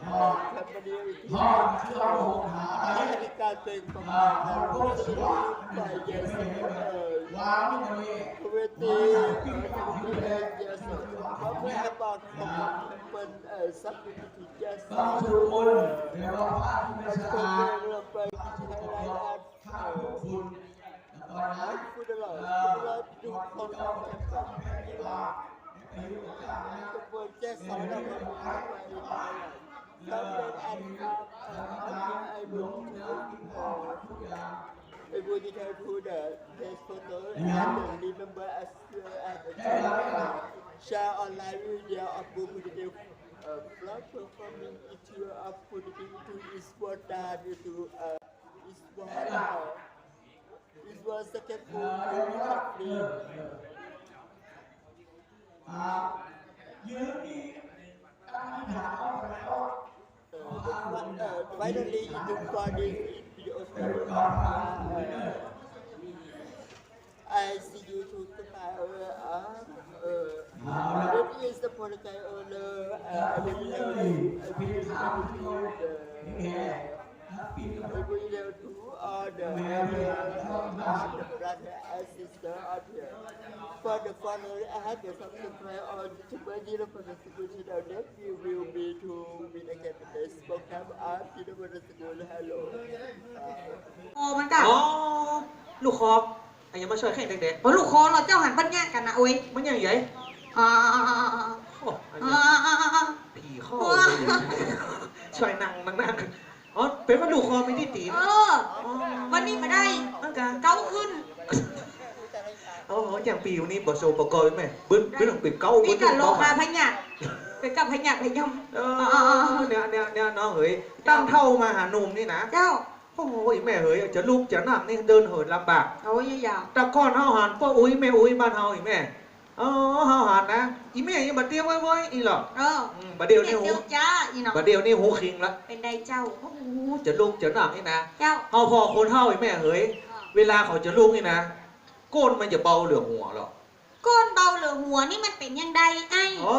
on Martha University School. I will be having tiffin. พ่อที่เราหกหาไว้การเป็นประมาณนั้นไปเยสเออวางไม่ดีเวทีเออเยสเพราะเมื่อบอกเป็นเออสักทีเยสเราทุกคนเรียว่าพระที่ไม่สะตัวอาดเราไปไทยแลนด์ข้าวคุณตอนนั้นพูดตลอดเราดูคนเราไปก่อนเวลาอายุข้างนะจะเปิดแจ้สอนเราไปไปไป เราเป็นอันครับเอ่อไอ้บุญเอ่อ I would have to the test photo and remember as uh, as a child. Share online video of book video uh, blog performing issue of putting to is what that to uh, is what uh, is what second book free. อ่ายืนนี่ตั้งคำถามเอาไปแล้ว finally, yung party videos meron na uh, ay si YouTube tomorrow. Uh, uh, maybe the Mordecai owner. Uh, I will know. I will know. I will know who are the, uh, brother and sister out here. For the father, I have the subscribe on to my university school channel. Next we will be to meet again the best program of university school. Hello. Uh, โอ้มันกับอ๋อลูกคอไอ้ยังมาช่วยแข่งเด็กโอ้ลูกคอเราเจ้าหันปัญญากันนะโอ้ยๆมันยังไงอ่าโอ้อันอ่านี้อ่าผีข้อเลยช่วยนั่งนั่งนั่งอ๋อเป็นว่าลูกคอไม่ได้ตีนเออวันนี้มาได้ นั่นกันเก้าขึ้น อ๋ออย่างปีวันนี้บอโซบกอยไหมบึ้นบึ้นต้องปิดเก้ามีบึ้นการโลต้องคาเบาพญาเป็นกับพญาพยม เออเนี่ยเนี่ยเนี่ยน้องเฮ้ยตั้งเท่ามาหาหนุ่มนี่นะ เจ้าโอ้ยแม่เฮ้ยจะลุกจะนั่งนี่เดินเหินลำบากโอ้ยยาวแต่ก่อนเฮาหันพ่ออุ้ยแม่อุ้ยบ้านเฮาอีแม่อ๋อเฮาหันนะอีแม่ยังบัดเดียวไว้ไว้อีหรอกเอออืมบัดเดียวนี่หูเดี๋ยวจ้าอีน้องบัดเดียวนี่หูคิงละเป็นใดเจ้า โอ้โหจะลุกจะนั่งนี่นะเจ้าเฮาพอคนเฮาอีแม่เฮ้ยเวลาเขาจะลุกนี่นะ ก้นมันจะเบาเหลือหัวหรอกก้นเบาเหลือหัวนี่มันเป็นยังไงไอ้อ๋อ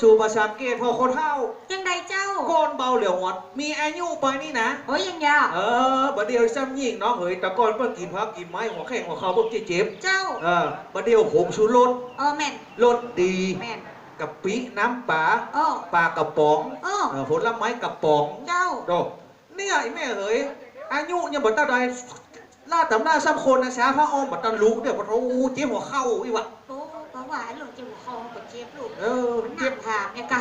สูภาษาอังกฤษพอคนเฮายังไงเจ้า ก้นเบาเหลือหัว มีอายุไปนี่นะโอ้ยยังยาวเออบัดเดียวซ้ำยิ่งน้องเฮ้ยแต่ก่อนเพิ่นกินพักกินไม้หัวแข้งหัวเข่าพวกเจ็บ เจ้าๆเออบัดเดียวหงชูรสเออแม่นรสดีแม่นกะปิน้ำปลาเออปลากระป๋องเออเออผลไม้กระป๋องเจ้าโดเนี่ยไอ้แม่เอ๋ยอายุยังบ่ตาใด ล่าตำล่าซ้ำคนนะช้าพระอ้อมบ่ตันลุกเดี๋ยวบ่โอ้เจ็บหัวเข่าอีวะโอ้ปะหวานหลงจะหัวคอปวดเจ็บลูกเออมันหนัเจ็บกถามเนี่ยกะ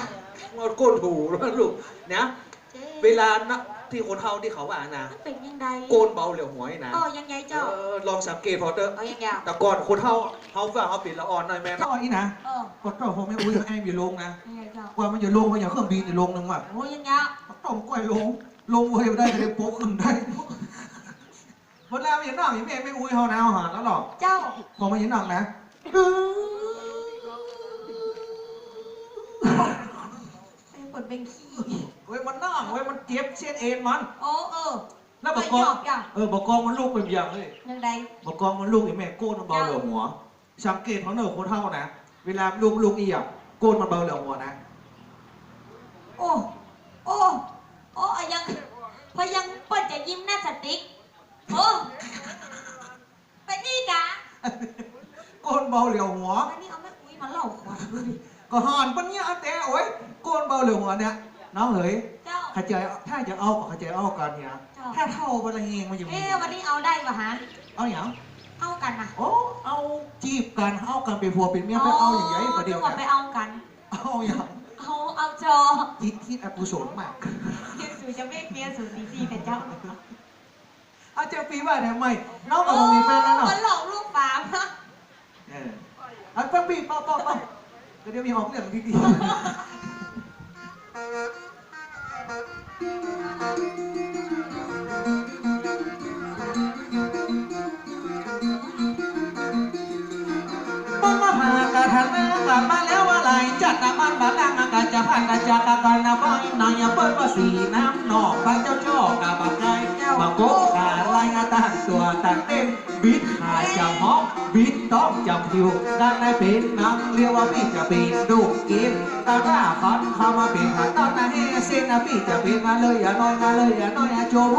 งอก้นถูแล้วลูกนะเจ๊เวลานะที่คนเฮาที่เขาว่านะมันเป็นยังไงโกนเบาเหลียวหัวนี่นะอ๋อยังไงเจ้าเออลองสังเกตพอเถอะเอายังไงแต่ก่อนคนเฮาเฮาว่าเฮาปิดละอ่อนหน่อยแม่น้อยนี่นะเออก็ต้องผมไม่อุ้ยแอมอยู่ลงนะยังไงเจ้ากว่ามันจะลงมันอย่างเครื่องบินจะลงนึงว่ะโอ้ยังไงต้องกล้วยลงลงเว้ยได้เลยโป๊กขึ้นได้ หมดแล้วอย่างน้องอย่างแม่ไม่อุ้ยเฮานะเอาหารแล้วหรอกเจ้าบอกมาอย่างน้องนะเป็นคนเป็นขี้เว้ยมันน้องเว้ยมันเจ็บเส้นเอ็นมันโอ้เออแล้วบอกกองเออบอกกองมันลูกเป็นอย่างเลยยังไงบอกกองมันลูกอย่างแม่โก้นมันเบาเหลือหัวสังเกตเขาเนอะคนเท่านะเวลาลูกลูกอีอะโก้นมันเบาเหลือหัวนะโอ้โอ้โอ้อยังพอยังเปิดจะยิ้มหน้าสติ๊ก โอ้ไปนี่กะโก้นเบาเหลือหัวอันนี้เอาแม่อุ้ยมาเล่าขวัญดูดิก็หอนปัญญาแต่โอ้ยโก้นเบาเหลือหัวเนี่ยน้องเอ๋ยเจ้า เข้าใจถ้าจะเอาก็เข้าใจเอากันเนี่ยจ้ะ ถ้าเท่าบรรเฮงมันจะมีเอ๊ะวันนี้เอาได้ปะฮะเอาอย่างเอากันนะโอ้เอาจีบกันเอากันเป็นผัวเป็นเมียไปเอาอย่างไรประเดี๋ยวนึกว่าไปนะเอากัน เอาอย่างเอาเอาจอคิดคิดอกุศลมากเทียนสูจะไม่เมียสูตีสี่เป็นเจ้าเอาเจ้าปีว่าทำไมน้องก็บ่มีแฟนแล้วเนาะมันหลอกลูกฟาร์มนะเอออันฟังพี่ป้อป้อป้อเดี๋ยวมีห้องเรื่องดีมันมาหากระทันนะกลับมาแล้วว่าไรจัดน้ำมันบาลังอากาศจะผ่านกระจากกกันนะบ่อยหน่อยอย่าเปิดว่าสีน้ำนอกไปเจ้าช่อกะบั ตั้งตัวตั้งเต็มบิดหายจะฮอกบิดต้องจับผิวกันในเป็นน้ำเรียกว่าพี่จะเป็นดูเกมตาหน้าฟันเข้ามาเป็นหาตอนนั้นเฮเส้นะพี่จะเป็นมาเลยอย่าน้อยมาเลยอย่าน้อยอย่าโจม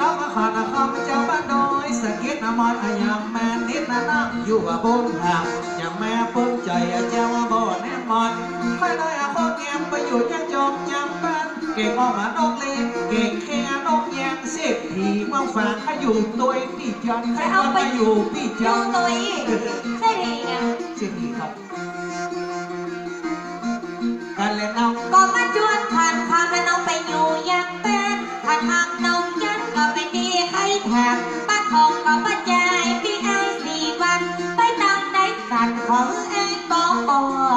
น้องอาขานคำจ้าบ้านน้อยสะก็ดน้ำมันอะยามแม่นิดนะนั่งอยู่บนหางอย่าแม่ปึ้งใจอะเจ้าว่าบ่แน่ มันค่อยน้อยอะคนเงียบไปอยู่ยังจอมยังบ้านเก่งออกมานกเล่นเก่งแค่นกแยงเศรษฐีมืองฝางให้อยู่ตัวพี่จันให้เอาไปอยู่พี่จันตัวอีใช่ดีไงเช่ผีครับการเล่นเอาก็มาจวนผ่านความและน้องไปอยู่ยังเป็นผ่านทางน้องยันก็ไปดีให้แถมบ้านของก็มาใจพี่ไอ้สี่วัน ไปตามได้กันของไอ้ปองปอง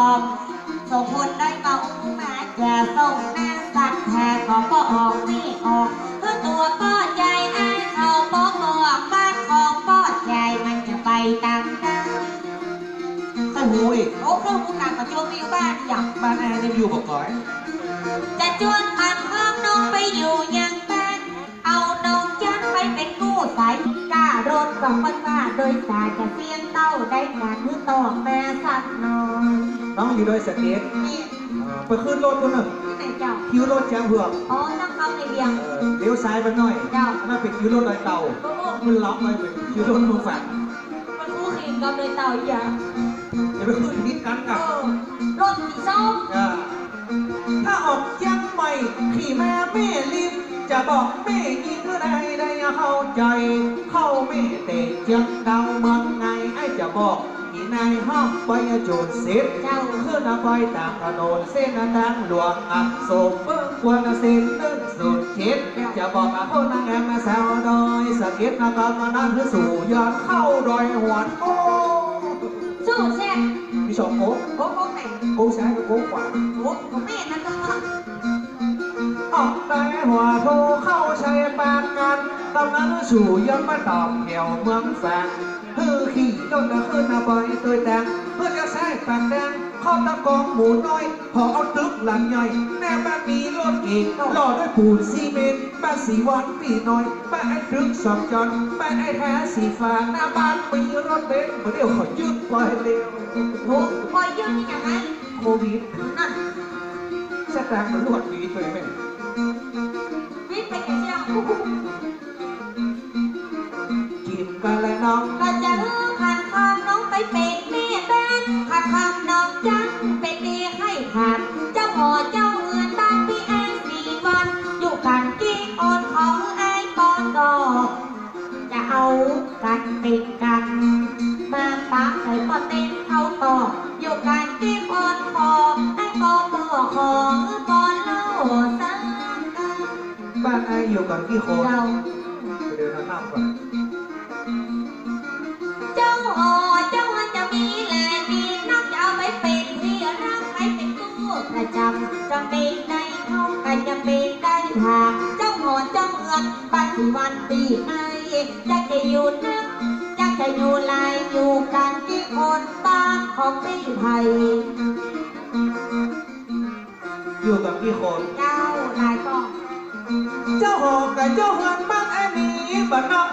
ส่งคนได้มาอุ้มมาจะส่งแม่สัตว์แทนของก็ออกไม่ออกเพื่อตัวก็ใจไอ้เขาบอกบอกบ้านของก็ใจมันจะไปตามได้ข้าหูอีกโอ้เครื่องมือการประชุมอยู่บ้านอย่างบ้านแอร์นี่อยู่บ่ก่อยจะจวนผ่านข้ามน้องไปอยู่ยังแป้นเอาน้องจันไปเป็นกู้สายกล้ารถกับมันมาโดยสายจะเสียงเต้าได้การมือตอกแม่สักหน่อย น้องอยู่โดยสเก็ตนี่อ่าไปขึ้นรถคนหนึ่งที่ไหนเจ้า คิวรถแจ้งเผือกอ๋อต้องเข้าในเบียง เอ่อเลี้ยวซ้ายไปหน่อยเจ้าอันนั้นเป็นคิวรถลอยเต่า โอ้โหมันล็อกไปเป็นคิวรถมือฝันมันคู่ขิงกับเลยเต่าอย่างอย่าไปขึ้นพิดกันเอกับอรถสีส้มอ่าถ้าออกยังใหม่ขี่แม่แม่ลิมจะบอกแม่ยิงก็ได้ได้เข้าใจ เข้าแม่เตะจังเดาเมืองไงไอ้จะบอก ที่นายห้องไปโจรเสร็จเจ้าขึ้นไปตามถนนเส้นทางหลวงอักโศกเบิ้งควรเส้นนึงสุดคิดจะบอกกับคนนางแอมมาแซวดอยสะเก็ดนะก็มานั่นคือสู่ยอดเข้าดอยหวนโอ้สู้แซ่มีสองโค้งโอ้โหไหนโค้งซ้ายกับโค้งขวาโอ้ของแม่นั่นก็ออกได้หัวโทเข้าใช้ปากกันตำนั้นสู่ยอดมาตอบแถวเมืองแฝง ต้นนะขึ้นนะบอยตัวแดงเพื่อจะใช้ปากแดงเข้าตะกองหมูน้อยพอเอาตึกหลังใหญ่แม่บ้านมีรถเก๋งหล่อด้วยปูนซีเมนต์บ้านสีวันปีน้อยบ้านไอ้ตึกสองจอนบ้านไอ้แท้สีฟ้าหน้าบ้านมีรถเบนซ์เดี๋ยวขอยืดไปเร็วโอ้คอยยืนนี่ยังไงโควิดนั่นสแตมป์มันรวดดีตัวเองวิ่งไปแค่เชียงกินกันเลยน้องก็จะเไปเป็นแม่แบนผ่านคำน้องจันเป็นเดียให้ผ่านเจ้าพ่อเจ้าเงินบ้านพี่ไอ้สี่วัน อยู่กันกี่คนของไอ้ปอนดอกจะเอากันติดกัน มาปะให้ปอเต้นเขาต่ออยู่กันกี่คนของไอ้ปอปอของปอนเล่าสังกันบ้านไอ้อยู่กันกี่คนเราไปเดินน้ำก่อนเจ้า จำจะเป็นได้เข้ากันจะเป็นได้หากเจ้าหอเจ้าเมืองปัจจุบันปีไอ้จะจะอยู่นักจะจะอยู่ลายอยู่กันที่คนบ้านของพี่ไทยอยู่กันกี่คนเจ้าลายก็เจ้าหอกกับเจ้าเฮือนบ้านไอ้มีบ้านน้อง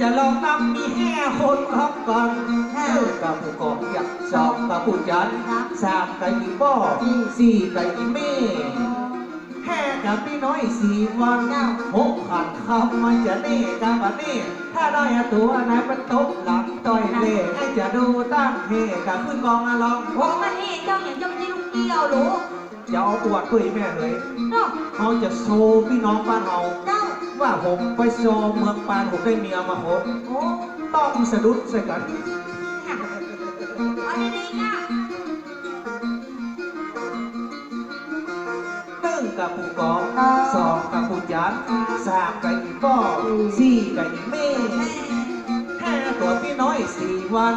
จะลองนำมีแห่คนทับกันเออกับผู้กองอยากสองกับผู้จันสามกับอีป้อสี่กับอีเม่แห่กับพี่น้อยสี่วันหกขันคำมันจะเน่กับอันนี้ถ้าได้ตัวไหนมันตกหลังต่อยเล่ไอ้จะดูตั้งเฮกับขึ้นกองอะลองโอ้มันนี่เจ้าอย่างเจ้าที่ลูกเกี่ยวหรู้จะเอาอวดด้วยแม่เลยเนาะเขาจะโชว์พี่น้องบ้านเราเจ้า ว่าผมไปโชว์เมืองปานผมได้เมียมาโหต้องสะดุดใส่กันเอาดีๆนะตึ้งกับผู้กองสองกับผู้จันสามกับอีป้อสี่กับอีเม่ห้าตัวพี่น้อยสี่วัน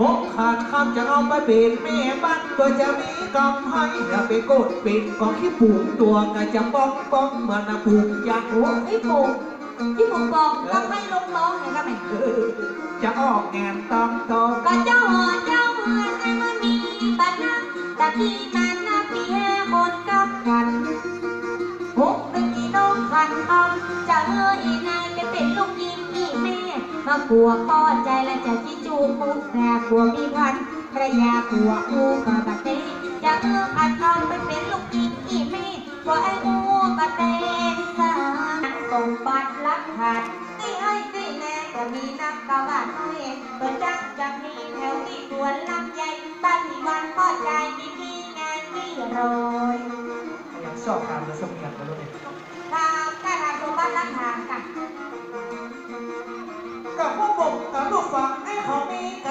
หกขาดคำจะเอาไปเป็นแม่บ้านตัวจะมี กำให้อย่าไปโกดป็นกองขี้ปูงตัวก็จะป้องป้องมือนนะปูงอยางหัวไอ้ปู่ที่ผมบอกต้องให้ลงร้องไงครับแม่จะออกแงนต้องตองก็เจ้าหัวเจ้าเมือนไอ้มันมีบัตรนักตะกี้มันนับปีแห่คนกับกันหกเป็นพี่น้องพันออมจะเอ้ยนายจะเป็นลูกยิงอีแม่ มากลัวพ่อใจและจะที่จูบมุกแพรกลัวมีพันภรรยากลัวอูกับบัตเต้ จะเอื้ออันออมไปเป็นลูกยิงอีแม่กลัวไอ้อูบัตเตสาส่งบัตรลักหัดที่ให้ที่แน่ก็มีนักกะบ้านน้อยเปิดจักจะมีแถวที่สวนลำใหญ่บ้านที่วันพ่อใจที่มีงานที่โรยยังชอบการจะสมกันกันเลยทางการทางสมบัติลักหัดกันกับพวกผมกับลูกฟังไอ้เขามีกับสปักกับบังกอกกับบันนะกับบะโอในเขากับพะลุนกับพะจุนกับบะนูนย้อนกันยาวกับบะเลี้ยวกับบะบ้านนะกับผู้เลี้ยงนะบังได้กับผ่านข้าม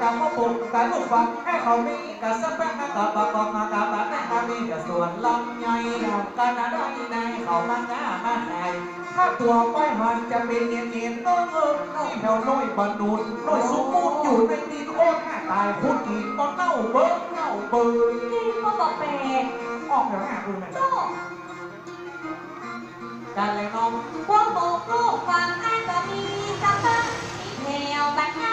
กล้นมแม่โอ้แม่กล้วยนมนางคุยน้ำหวานเออตรงคนกับพ่อปู่กับลูกฟังให้เขามีกับสะแปะกับปะกองกับปะแม่กับมีกับส่วนลำใหญ่กันนะได้ในเขามาหน้ามาไหนถ้าตัวไปหันจะเป็นเนียนเนียนน้อยเออน้อยแถวน้อยบรรนุนน้อยสมมูลอยู่ในดินโอ้แม่ตายคุณอีกก็เน่าเบิ้งเน่าเบยที่ก็บอกเป็ดออกจากหน้าคุณแม่โจ้การเลยน้องพวกบอกลูกฟังอันก็มีสักพักมีแถวบ้านนา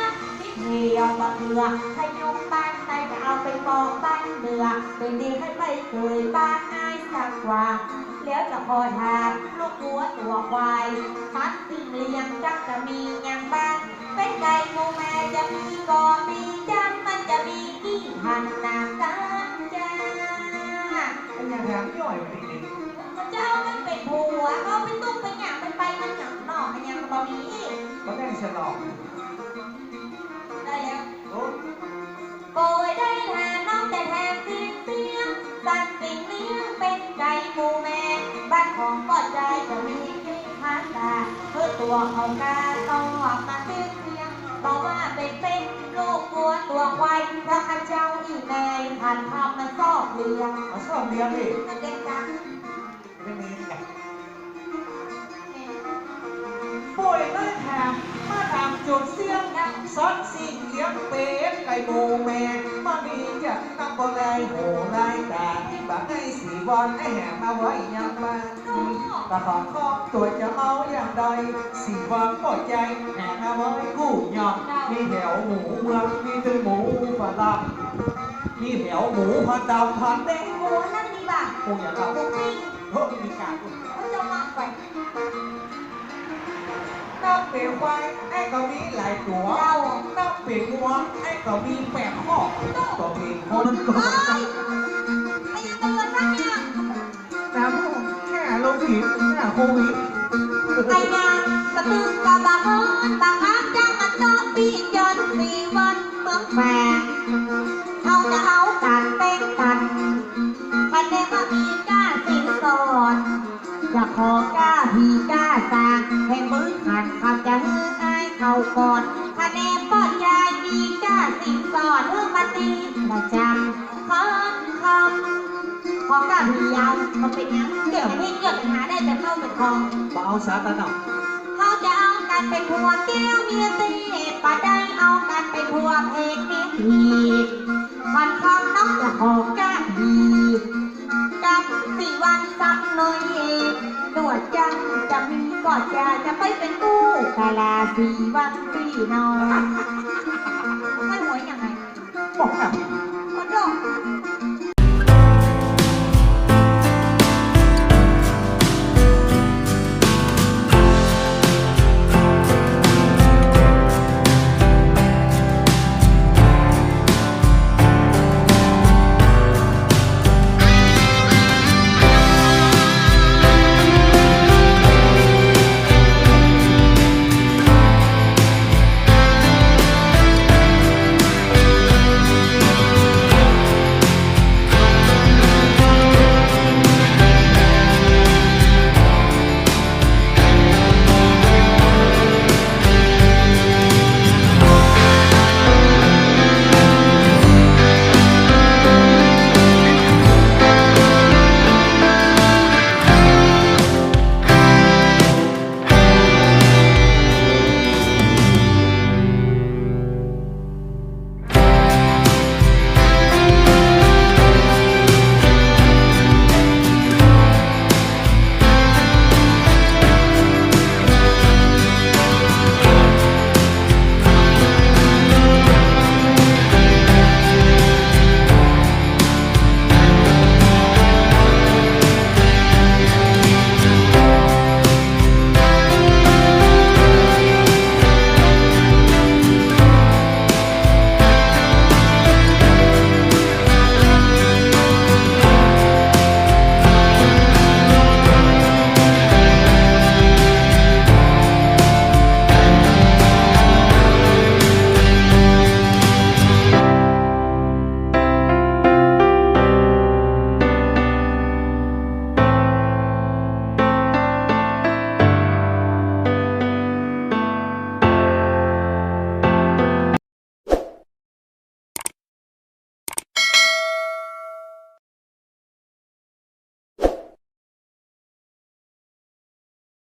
มีแถวบ้านเรือขยมบ้านใต้จะเอาไปมองบ้านเรือเป็นดีให้ไม่เคยบ้านนายสักกว่าแล้วจะพอทานลูกหัวตัวควายมัดสิ่งเลี้ยงจักจะมีอย่างบ้านเป็นไก่โมแม่จะมีก็มีจันมันจะมีกี่หันหนากันจ้าเป็นยังแถมย่อยไปดิเจ้ามันเป็นผัวเอาเป็นตุ้งเป็นหยางเป็นไปมันหยางหน่อมันยังบ่มีก็ได้ฉลอง ไก่หมูแม่บ้านของปอดใจจะมีที่พันตาเพื่อตัวของกาต้องออกมาเสียงเสียงบอกว่าเป็นเป็นลูกวัวตัวควายเพราะข้าเจ้าอีนายผ่านทำมันซอกเลี้ยงมาชอบเลี้ยงดิเด็กจังไม่มีไงป่วยน้อยแถมมาทำจุดเสียงซอดสิ่งเลี้ยงเป็ด ไก่โมแมงมาดีจะนับบ่ได้โหได้แต่บางไอ้สีบอลไอ้แหงมาไว้ยังบ้านตาขอข้อตัวจะเอาอย่างใดสีบอลปล่อยใจแหงมาไว้กู้ยอมมีแถวหมูเมืองมีถึงหมูฝรั่งมีแถวหมูพันดาวพันแดงหมูนั่นดีบ่ะคงอย่างนั้นหมูปิ้งเฮ้ยมีการ นับเป็นควายไอ้ก็มีหลายตัวเรานับเป็นวัวไอ้ก็มีแปดข้อตัวเป็นคนก็เอ้ยไอ้ยังเตือนสักอย่างน้ำ แค่โลวิดแค่โควิดไอ้ยังกระตือกระบะเฮินบางครั้งจังมันโตปีนยนต์สี่วันเมืองแฝงเขาจะเอากันเป็นกันคันเดมามีกล้าสินสอกล้าให้มือขัดขับจะฮืออเขาก่อนคะแนนป้อนยายมีกล้าสินสอดเพื่อมาตีประจำคำคำขอกับพี่ยาวมันเป็นยังเกี่ยวกับที่เกิดปัญหาได้แต่เข้าเป็นคองมาเอาสาตาหนักเขาจะเอากันเป็นผัวแก้วเมียตีปะได้เอากันเป็นผัวเพกเมียผีมันคำน้องจะขอก้าผี กับสี่วันซ้ำหน่อยหนวดจังจะมีกอดจะจะไปเป็นกู้กาลาสี่วันสี่นอนไม่หวยยังไงบอกแบบโอ้โห